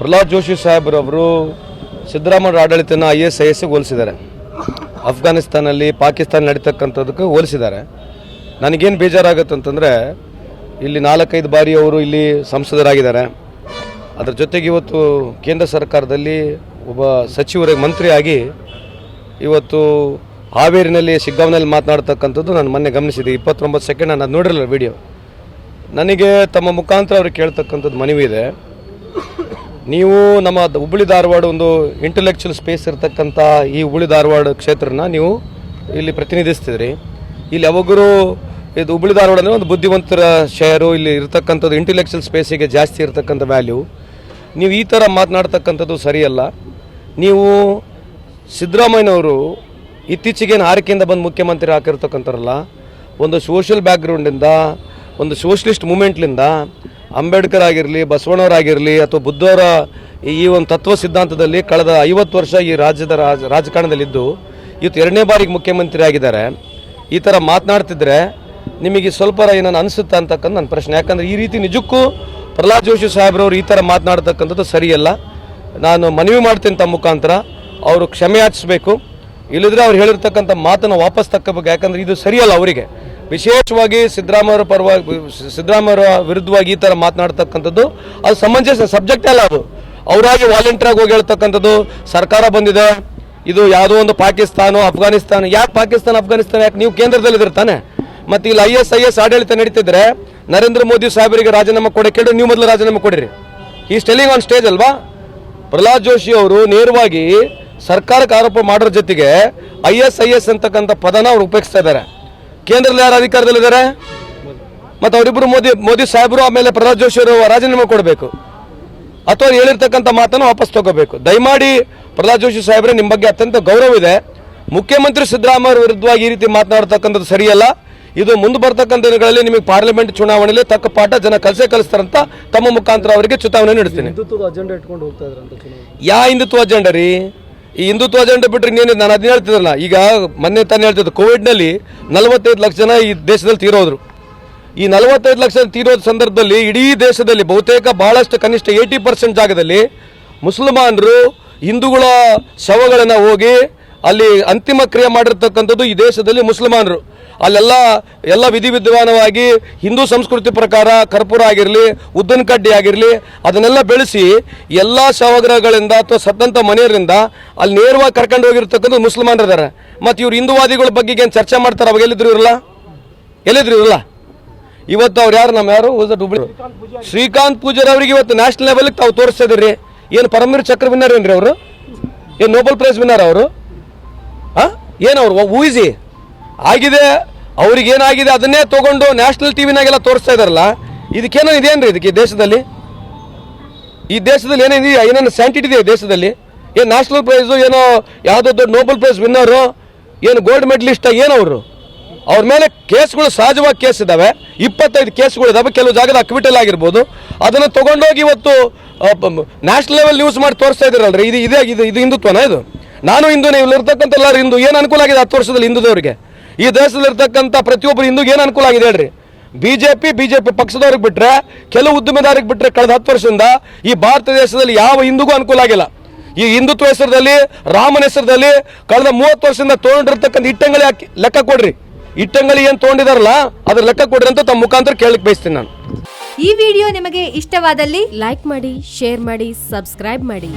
ಪ್ರಹ್ಲಾದ್ ಜೋಶಿ ಸಾಹೇಬ್ರವರು ಸಿದ್ದರಾಮಯ್ಯ ಆಡಳಿತನ I S I ಎಸ್ಗೆ ಹೋಲಿಸಿದ್ದಾರೆ. ಅಫ್ಘಾನಿಸ್ತಾನಲ್ಲಿ ಪಾಕಿಸ್ತಾನ ನಡೀತಕ್ಕಂಥದ್ದಕ್ಕೆ ಹೋಲಿಸಿದ್ದಾರೆ. ನನಗೇನು ಬೇಜಾರಾಗುತ್ತೆ ಅಂತಂದರೆ, ಇಲ್ಲಿ ನಾಲ್ಕೈದು ಬಾರಿ ಅವರು ಇಲ್ಲಿ ಸಂಸದರಾಗಿದ್ದಾರೆ. ಅದರ ಜೊತೆಗೆ ಇವತ್ತು ಕೇಂದ್ರ ಸರ್ಕಾರದಲ್ಲಿ ಒಬ್ಬ ಸಚಿವರಿಗೆ ಮಂತ್ರಿಯಾಗಿ ಇವತ್ತು ಹಾವೇರಿನಲ್ಲಿ ಸಿಗ್ಗಾಂವ್ನಲ್ಲಿ ಮಾತನಾಡ್ತಕ್ಕಂಥದ್ದು ನಾನು ಮೊನ್ನೆ ಗಮನಿಸಿದೆ. ಇಪ್ಪತ್ತೊಂಬತ್ತು ಸೆಕೆಂಡ್ ನಾನು ಅದು ನೋಡಿರಲಿಲ್ಲ ವಿಡಿಯೋ ನನಗೆ ತಮ್ಮ ಮುಖಾಂತರ ಅವ್ರಿಗೆ ಕೇಳ್ತಕ್ಕಂಥದ್ದು ಮನವಿ ಇದೆ. ನೀವು ನಮ್ಮ ಹುಬ್ಬಳ್ಳಿ ಧಾರವಾಡ ಒಂದು ಇಂಟೆಲೆಕ್ಚುವಲ್ ಸ್ಪೇಸ್ ಇರತಕ್ಕಂಥ ಈ ಹುಬ್ಬಳ್ಳಿ ಧಾರವಾಡ ಕ್ಷೇತ್ರನ ನೀವು ಇಲ್ಲಿ ಪ್ರತಿನಿಧಿಸ್ತಿದ್ರಿ. ಇಲ್ಲಿ ಯಾವಾಗಲೂ ಇದು ಹುಬ್ಬಳ್ಳಿ ಧಾರವಾಡ ಅಂದರೆ ಒಂದು ಬುದ್ಧಿವಂತರ ಶೇರು ಇಲ್ಲಿ ಇರತಕ್ಕಂಥದ್ದು ಇಂಟೆಲೆಕ್ಚುವಲ್ ಸ್ಪೇಸಿಗೆ ಜಾಸ್ತಿ ಇರತಕ್ಕಂಥ ವ್ಯಾಲ್ಯೂ ನೀವು ಈ ಥರ ಮಾತನಾಡ್ತಕ್ಕಂಥದ್ದು ಸರಿಯಲ್ಲ. ನೀವು ಸಿದ್ದರಾಮಯ್ಯನವರು ಇತ್ತೀಚೆಗೇನು ಆರಕೆಯಿಂದ ಬಂದು ಮುಖ್ಯಮಂತ್ರಿ ಹಾಕಿರ್ತಕ್ಕಂಥವ್ರಲ್ಲ ಒಂದು ಸೋಷಿಯಲ್ ಬ್ಯಾಕ್ಗ್ರೌಂಡಿಂದ ಒಂದು ಸೋಷಲಿಸ್ಟ್ ಮೂಮೆಂಟ್ಲಿಂದ ಅಂಬೇಡ್ಕರ್ ಆಗಿರಲಿ ಬಸವಣ್ಣವರಾಗಿರಲಿ ಅಥವಾ ಬುದ್ಧವರ ಈ ಒಂದು ತತ್ವ ಸಿದ್ಧಾಂತದಲ್ಲಿ ಕಳೆದ ಐವತ್ತು ವರ್ಷ ಈ ರಾಜ್ಯದ ರಾಜ, ರಾಜಕಾರಣದಲ್ಲಿದ್ದು, ಇವತ್ತು ಎರಡನೇ ಬಾರಿಗೆ ಮುಖ್ಯಮಂತ್ರಿ ಆಗಿದ್ದಾರೆ ಈ ಥರ ಮಾತನಾಡ್ತಿದ್ರೆ ನಿಮಗೆ ಸ್ವಲ್ಪ ಏನನ್ನು ಅನಿಸುತ್ತಾ ಅಂತಕ್ಕಂಥ ನನ್ನ ಪ್ರಶ್ನೆ. ಯಾಕಂದರೆ ಈ ರೀತಿ ನಿಜಕ್ಕೂ ಪ್ರಹ್ಲಾದ್ ಜೋಶಿ ಸಾಹೇಬ್ರವರು ಈ ಥರ ಮಾತನಾಡ್ತಕ್ಕಂಥದ್ದು ಸರಿಯಲ್ಲ. ನಾನು ಮನವಿ ಮಾಡ್ತೀನಿ ತಮ್ಮ ಮುಖಾಂತರ. ಅವರು ಕ್ಷಮೆಯಾಚಿಸಬೇಕು ಇಲ್ಲದ್ರೆ ಅವ್ರು ಹೇಳಿರ್ತಕ್ಕಂಥ ಮಾತನ್ನು ವಾಪಸ್ ತಕ್ಕಬೇಕು ಯಾಕಂದರೆ ಇದು ಸರಿಯಲ್ಲ ಅವರಿಗೆ. ವಿಶೇಷವಾಗಿ ಸಿದ್ದರಾಮಯ್ಯ ಪರವಾಗಿ ಸಿದ್ದರಾಮಯ್ಯ ವಿರುದ್ಧವಾಗಿ ಈ ಥರ ಮಾತನಾಡ್ತಕ್ಕಂಥದ್ದು. ಅದು ಸಮಂಜಸ ಸಬ್ಜೆಕ್ಟ್ ಅಲ್ಲ ಅದು. ಅವರಾಗಿ ವಾಲಂಟಿಯರ್ ಆಗಿ ಹೋಗಿ ಹೇಳ್ತಕ್ಕಂಥದ್ದು. ಸರ್ಕಾರ ಬಂದಿದೆ. ಇದು ಯಾವುದೋ ಒಂದು ಪಾಕಿಸ್ತಾನ ಅಫ್ಘಾನಿಸ್ತಾನ, ಯಾಕೆ ಪಾಕಿಸ್ತಾನ ಅಫ್ಘಾನಿಸ್ತಾನ, ಯಾಕೆ ನೀವು ಕೇಂದ್ರದಲ್ಲಿ ತಾನೆ? ಮತ್ತೆ ಇಲ್ಲಿ ಐ ಎಸ್ ಐ ಎಸ್ ಆಡಳಿತ ನಡೀತಿದ್ರೆ ನರೇಂದ್ರ ಮೋದಿ ಸಾಹೇಬರಿಗೆ ರಾಜೀನಾಮೆ ಕೊಡಿ ಕೇಳಿ ನೀವು ಮೊದಲು ರಾಜೀನಾಮೆ ಕೊಡಿರಿ. ಈ ಸ್ಟೆಲಿಂಗ್ ಆನ್ ಸ್ಟೇಜ್ ಅಲ್ವಾ? ಪ್ರಹ್ಲಾದ್ ಜೋಶಿ ಅವರು ನೇರವಾಗಿ ಸರ್ಕಾರಕ್ಕೆ ಆರೋಪ ಮಾಡೋರ ಜೊತೆಗೆ ಐ ಎಸ್ ಐ ಎಸ್ ಅಂತಕ್ಕಂಥ ಪದನ ಅವ್ರು ಉಪಯೋಗಿಸ್ತಾ ಇದ್ದಾರೆ. ಕೇಂದ್ರದಲ್ಲಿ ಯಾರು ಅಧಿಕಾರದಲ್ಲಿದ್ದಾರೆ? ಮತ್ತು ಅವರಿಬ್ಬರು ಮೋದಿ ಮೋದಿ ಸಾಹೇಬರು ಆಮೇಲೆ ಪ್ರಹ್ಲಾದ್ ಜೋಶಿ ಅವರು ರಾಜೀನಾಮೆ ಕೊಡಬೇಕು. ಅಥವಾ ಹೇಳಿರ್ತಕ್ಕಂಥ ಮಾತನ್ನು ವಾಪಸ್ ತಗೋಬೇಕು. ದಯಮಾಡಿ ಪ್ರಹ್ಲಾದ್ ಜೋಶಿ ಸಾಹೇಬ್ರೆ ನಿಮ್ಮ ಬಗ್ಗೆ ಅತ್ಯಂತ ಗೌರವ ಇದೆ. ಮುಖ್ಯಮಂತ್ರಿ ಸಿದ್ದರಾಮಯ್ಯ ವಿರುದ್ಧವಾಗಿ ಈ ರೀತಿ ಮಾತನಾಡ್ತಕ್ಕಂಥದ್ದು ಸರಿಯಲ್ಲ. ಇದು ಮುಂದೆ ಬರ್ತಕ್ಕಂಥ ದಿನಗಳಲ್ಲಿ ನಿಮಗೆ ಪಾರ್ಲಿಮೆಂಟ್ ಚುನಾವಣೆಯಲ್ಲಿ ತಕ್ಕ ಪಾಠ ಜನ ಕಲಸೇ ಕಲಿಸ್ತಾರಂತ ತಮ್ಮ ಮುಖಾಂತರ ಅವರಿಗೆ ಚುನಾವಣೆ ನೀಡ್ತೀನಿ ಅಜೆಂಡಾ ಯಾ ಹಿಂದುತ್ವ ಅಜೆಂಡರಿ ರೀ? ಈ ಹಿಂದುತ್ವ ಅಜೆಂಡಾ ಬಿಟ್ಟರೆ ಇನ್ನೇನು ನಾನು ಅದನ್ನ ಹೇಳ್ತಿದ್ದಲ್ಲ. ಈಗ ಮೊನ್ನೆ ತಾನೇ ಹೇಳ್ತಿದ್ದೆ, ಕೋವಿಡ್ನಲ್ಲಿ ನಲವತ್ತೈದು ಲಕ್ಷ ಜನ ಈ ದೇಶದಲ್ಲಿ ತೀರೋದ್ರು. ಈ ನಲವತ್ತೈದು ಲಕ್ಷ ತೀರೋದ ಸಂದರ್ಭದಲ್ಲಿ ಇಡೀ ದೇಶದಲ್ಲಿ ಬಹುತೇಕ ಬಹಳಷ್ಟು ಕನಿಷ್ಠ ಏಯ್ಟಿ ಪರ್ಸೆಂಟ್ ಜಾಗದಲ್ಲಿ ಮುಸಲ್ಮಾನರು ಹಿಂದೂಗಳ ಶವಗಳನ್ನು ಹೋಗಿ ಅಲ್ಲಿ ಅಂತಿಮ ಕ್ರಿಯೆ ಮಾಡಿರ್ತಕ್ಕಂಥದ್ದು ಈ ದೇಶದಲ್ಲಿ ಮುಸಲ್ಮಾನರು. ಅಲ್ಲೆಲ್ಲ ಎಲ್ಲ ವಿಧಿವಿಧಾನವಾಗಿ ಹಿಂದೂ ಸಂಸ್ಕೃತಿ ಪ್ರಕಾರ ಕರ್ಪೂರ ಆಗಿರಲಿ, ಉದ್ದಿನ ಕಡ್ಡಿ ಆಗಿರಲಿ, ಅದನ್ನೆಲ್ಲ ಬೆಳೆಸಿ ಎಲ್ಲ ಶವಗ್ರಹಗಳಿಂದ ಅಥವಾ ಸತ್ತಂಥ ಮನೆಯವರಿಂದ ಅಲ್ಲಿ ನೇರವಾಗಿ ಕರ್ಕೊಂಡು ಹೋಗಿರ್ತಕ್ಕಂಥ ಮುಸಲ್ಮಾನರು ಇದ್ದಾರೆ ಮತ್ತು ಇವ್ರು ಹಿಂದೂವಾದಿಗಳ ಬಗ್ಗೆ ಏನು ಚರ್ಚೆ ಮಾಡ್ತಾರೆ ಅವಾಗ ಎಲ್ಲಿದ್ರು ಇರಲ್ಲ? ಎಲ್ಲಿದ್ರು ಇರಲ್ಲ? ಇವತ್ತು ಅವ್ರು ಯಾರು? ನಮ್ಮ ಯಾರು? ಹುಬ್ಳಿ ಶ್ರೀಕಾಂತ್ ಪೂಜಾರಿ ಅವರಿಗೆ ಇವತ್ತು ನ್ಯಾಷನಲ್ ಲೆವೆಲ್ಗೆ ತಾವು ತೋರಿಸ್ತಾ ಏನು ಪರಮವೀರ್ ಚಕ್ರ ವಿನ್ನರ್ ಏನ್ರಿ ಅವರು? ಏನು ನೋಬಲ್ ಪ್ರೈಸ್ ವಿನ್ನರ್ ಅವರು? ಆ ಏನು ಅವ್ರು? ಊಹಿಸಿ ಆಗಿದೆ ಅವ್ರಿಗೆ ಏನಾಗಿದೆ ಅದನ್ನೇ ತಗೊಂಡು ನ್ಯಾಷನಲ್ ಟಿವಿನಾಗೆಲ್ಲ ತೋರಿಸ್ತಾ ಇದಾರಲ್ಲ, ಇದಕ್ಕೇನೋ ಇದೇನ್ರಿ ಇದಕ್ಕೆ ದೇಶದಲ್ಲಿ? ಈ ದೇಶದಲ್ಲಿ ಏನೇನಿದೆಯಾ ಏನೇನು ಸ್ಯಾಂಟಿಟಿ ಇದೆ ದೇಶದಲ್ಲಿ? ಏನು ನ್ಯಾಷನಲ್ ಪ್ರೈಸು ಏನೋ ಯಾವುದೋ ದೊಡ್ಡ ನೋಬೆಲ್ ಪ್ರೈಸ್ ವಿನ್ನರು ಏನು ಗೋಲ್ಡ್ ಮೆಡಲಿಸ್ಟ್ ಏನವರು ಅವ್ರ? ಮೇಲೆ ಕೇಸ್ಗಳು ಸಹಜವಾಗಿ ಕೇಸ್ ಇದ್ದಾವೆ ಇಪ್ಪತ್ತೈದು ಕೇಸ್ಗಳು ಇದಾವೆ. ಕೆಲವು ಜಾಗದ ಅಕ್ವಿಟಲ್ ಆಗಿರ್ಬೋದು. ಅದನ್ನು ತಗೊಂಡೋಗಿ ಇವತ್ತು ನ್ಯಾಷನಲ್ ಲೆವೆಲ್ ನ್ಯೂಸ್ ಮಾಡಿ ತೋರಿಸ್ತಾ ಇದ್ದೀರಲ್ರಿ ಇದು ಇದೇ ಇದು ಇದು ಹಿಂದುತ್ವನ ಇದು? ನಾನು ಹಿಂದೂ ನೀವು ಇರ್ತಕ್ಕಂಥ ಎಲ್ಲರೂ ಹಿಂದೂ. ಏನು ಅನುಕೂಲ ಆಗಿದೆ ಹತ್ತು ವರ್ಷದಲ್ಲಿ ಹಿಂದೂದವ್ರಿಗೆ? ಈ ದೇಶದಲ್ಲಿ ಇರ್ತಕ್ಕಂಥ ಪ್ರತಿಯೊಬ್ಬರು ಹಿಂದೂಗೆ ಏನು ಅನುಕೂಲ ಆಗಿದೆ ಹೇಳ್ರಿ? ಬಿಜೆಪಿ ಬಿಜೆಪಿ ಪಕ್ಷದವ್ರಿಗೆ ಬಿಟ್ರೆ, ಕೆಲವು ಉದ್ಯಮೆದಾರಿಗೆ ಬಿಟ್ರೆ ಕಳೆದ ಹತ್ತು ವರ್ಷದಿಂದ ಈ ಭಾರತ ದೇಶದಲ್ಲಿ ಯಾವ ಹಿಂದೂಗೂ ಅನುಕೂಲ ಆಗಿಲ್ಲ. ಈ ಹಿಂದುತ್ವ ಹೆಸರದಲ್ಲಿ, ರಾಮನ ಹೆಸರದಲ್ಲಿ ಕಳೆದ ಮೂವತ್ತು ವರ್ಷದಿಂದ ತೊಗೊಂಡಿರ್ತಕ್ಕಂಥ ಇಟ್ಟಂಗಳಿ ಲೆಕ್ಕ ಕೊಡ್ರಿ. ಇಟ್ಟಂಗಳಿ ಏನು ತೊಗೊಂಡಿದಾರಲ್ಲ, ಅದ್ರ ಲೆಕ್ಕ ಕೊಡ್ರಿ ಅಂತ ತಮ್ಮ ಮುಖಾಂತರ ಕೇಳಕ್ ಬಯಸ್ತೀನಿ ನಾನು. ಈ ವಿಡಿಯೋ ನಿಮಗೆ ಇಷ್ಟವಾದಲ್ಲಿ ಲೈಕ್ ಮಾಡಿ, ಶೇರ್ ಮಾಡಿ, ಸಬ್ಸ್ಕ್ರೈಬ್ ಮಾಡಿ.